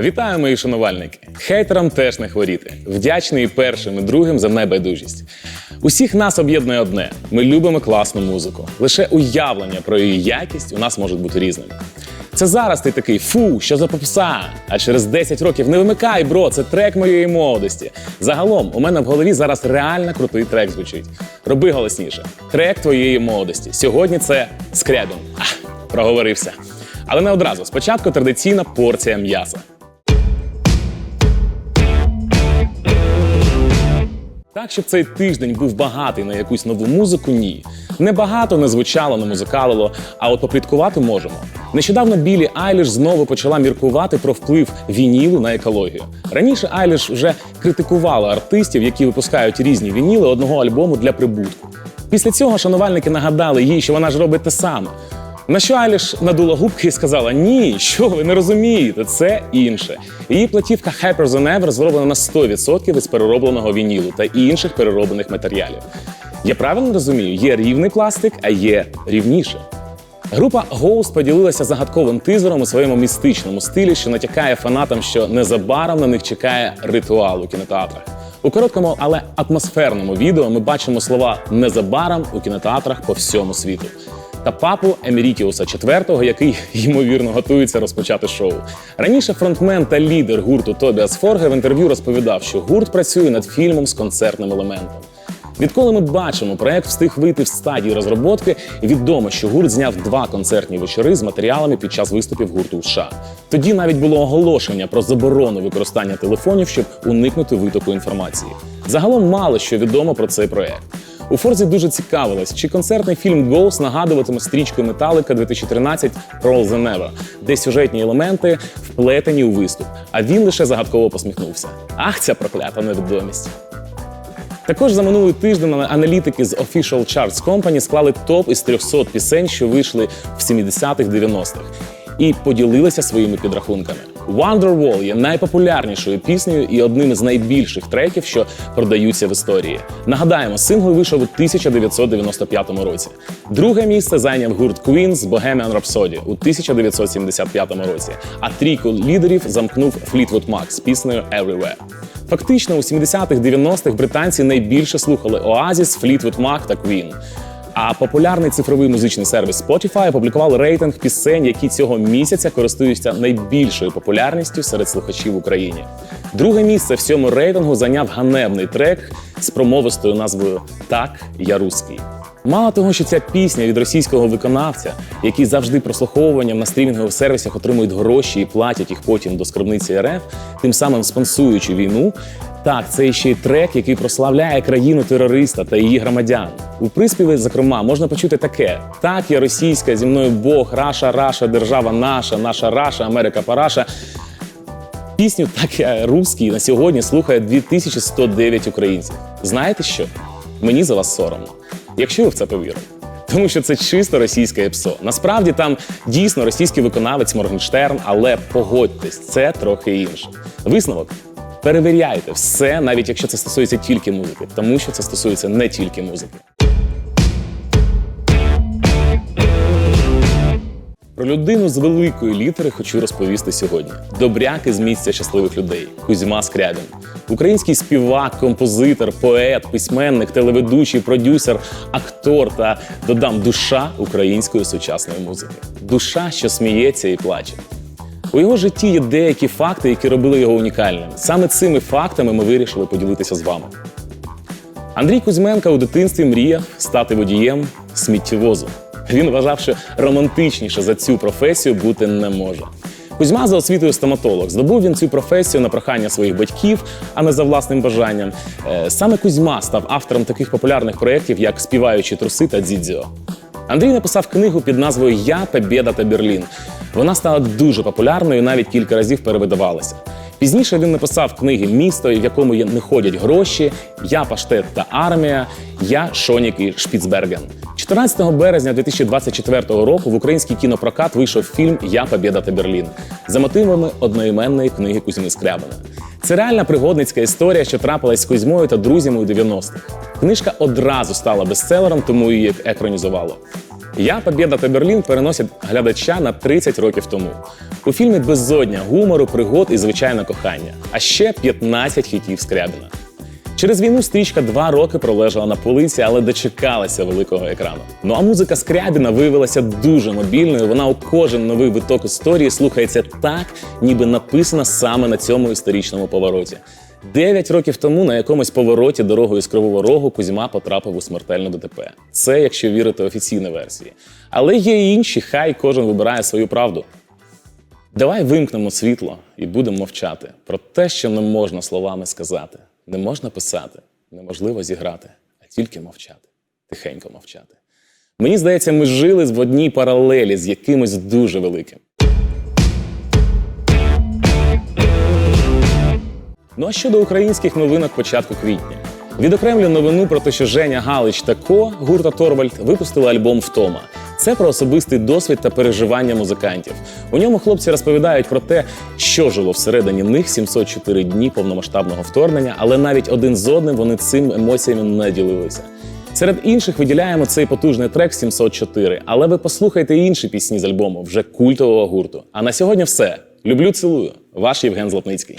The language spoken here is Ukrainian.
Вітаю, мої шанувальники! Хейтерам теж не хворіти. Вдячний першим і другим за небайдужість. Усіх нас об'єднує одне: ми любимо класну музику. Лише уявлення про її якість у нас можуть бути різними. Це зараз ти такий фу, що за попса. А через 10 років не вимикай, бро, це трек моєї молодості. Загалом, у мене в голові зараз реально крутий трек звучить. Роби голосніше. Трек твоєї молодості. Сьогодні це скрябін. Ах, проговорився. Але не одразу. Спочатку традиційна порція м'яса. Так, щоб цей тиждень був багатий на якусь нову музику, ні. Не багато не звучало, не музикалило, а от попліткувати можемо. Нещодавно Білі Айліш знову почала міркувати про вплив вінілу на екологію. Раніше Айліш вже критикувала артистів, які випускають різні вініли одного альбому для прибутку. Після цього шанувальники нагадали їй, що вона ж робить те саме. На що Аліш надула губки і сказала: Ні, що ви не розумієте, це інше. Її платівка Hyper Than Ever зроблена на 100% із переробленого вінілу та інших перероблених матеріалів. Я правильно розумію, є рівний пластик, а є рівніше. Група Ghost поділилася загадковим тизером у своєму містичному стилі, що натякає фанатам, що незабаром на них чекає ритуал у кінотеатрах. У короткому, але атмосферному відео ми бачимо слова незабаром у кінотеатрах по всьому світу. Та папу Емерітіуса IV, який ймовірно готується розпочати шоу. Раніше фронтмен та лідер гурту Тобіас Форге в інтерв'ю розповідав, що гурт працює над фільмом з концертним елементом. Відколи ми бачимо, проект встиг вийти в стадії розробки, відомо, що гурт зняв два концертні вечори з матеріалами під час виступів гурту у США. Тоді навіть було оголошення про заборону використання телефонів, щоб уникнути витоку інформації. Загалом мало що відомо про цей проект. У Форзі дуже цікавилось, чи концертний фільм Ghost нагадуватиме стрічку Металика 2013 Roll the Never, де сюжетні елементи вплетені у виступ. А він лише загадково посміхнувся. Ах, ця проклята невідомість. Також за минулий тиждень аналітики з Official Charts Company склали топ із 300 пісень, що вийшли в 70-х 90-х, і поділилися своїми підрахунками. Wonderwall є найпопулярнішою піснею і одним із найбільших треків, що продаються в історії. Нагадаємо, сингл вийшов у 1995 році. Друге місце зайняв гурт Queen з Bohemian Rhapsody у 1975 році. А трійку лідерів замкнув Fleetwood Mac з піснею Everywhere. Фактично, у 70-х 90-х британці найбільше слухали Oasis, Fleetwood Mac та Queen. А популярний цифровий музичний сервіс Spotify опублікував рейтинг пісень, які цього місяця користуються найбільшою популярністю серед слухачів в Україні. Друге місце в цьому рейтингу зайняв ганебний трек з промовистою назвою Так, я русський. Мало того, що ця пісня від російського виконавця, які завжди прослуховуванням на стрімінгових сервісах отримують гроші і платять їх потім до скарбниці РФ, тим самим спонсуючи війну. Так, це ще й трек, який прославляє країну терориста та її громадян. У приспіві, зокрема, можна почути таке: так, я російська, зі мною Бог, Раша, Раша, держава наша, наша Раша, Америка Параша. Пісню Так я русський на сьогодні слухає 2109 українців. Знаєте що? Мені за вас соромно, якщо ви в це повірите. Тому що це чисто російське епсо. Насправді там дійсно російський виконавець Моргенштерн, але погодьтесь, це трохи інше. Висновок. Перевіряйте все, навіть якщо це стосується тільки музики, тому що це стосується не тільки музики. Про людину з великої літери хочу розповісти сьогодні. Добряки з місця щасливих людей Кузьма Скрябін. Український співак, композитор, поет, письменник, телеведучий, продюсер, актор та додам душа української сучасної музики. Душа, що сміється і плаче. У його житті є деякі факти, які робили його унікальним. Саме цими фактами ми вирішили поділитися з вами. Андрій Кузьменка у дитинстві мріяв стати водієм сміттєвозу. Він вважав, що романтичніше за цю професію бути не може. Кузьма за освітою стоматолог. Здобув він цю професію на прохання своїх батьків, а не за власним бажанням. Е, Саме Кузьма став автором таких популярних проєктів, як Співаючі труси та Дзідзьо. Андрій написав книгу під назвою Я Побєда та Берлін. Вона стала дуже популярною, навіть кілька разів перевидавалася. Пізніше він написав книги Місто, в якому не ходять гроші, Я паштет та армія, Я Шонік і Шпіцберген. 14 березня 2024 року в український кінопрокат вийшов фільм Я Побєда та Берлін за мотивами одноіменної книги Кузьми Скрябина. Це реальна пригодницька історія, що трапилась з Кузьмою та друзями у 90-х. Книжка одразу стала бестселером, тому її екранізувало. Я Побєда та Берлін переносять глядача на 30 років тому. У фільмі безодня гумору, пригод і звичайне кохання, а ще 15 хітів Скрябіна. Через війну стрічка два роки пролежала на полиці, але дочекалася великого екрану. Ну а музика Скрябіна виявилася дуже мобільною. Вона у кожен новий виток історії слухається так, ніби написана саме на цьому історичному повороті. Дев'ять років тому на якомусь повороті дорогою з Кривого Рогу Кузьма потрапив у смертельну ДТП. Це якщо вірити офіційній версії. Але є і інші, хай кожен вибирає свою правду. Давай вимкнемо світло і будемо мовчати про те, що не можна словами сказати, не можна писати, неможливо зіграти, а тільки мовчати, тихенько мовчати. Мені здається, ми жили в одній паралелі з якимось дуже великим. Ну а щодо українських новинок початку квітня. Відокремлю новину про те, що Женя Галич та Ко гурта Торвальд випустили альбом Втома. Це про особистий досвід та переживання музикантів. У ньому хлопці розповідають про те, що жило всередині них 704 дні повномасштабного вторгнення, але навіть один з одним вони цим емоціями не ділилися. Серед інших виділяємо цей потужний трек 704, але ви послухайте інші пісні з альбому вже культового гурту. А на сьогодні все. Люблю, цілую. Ваш Євген Златницький.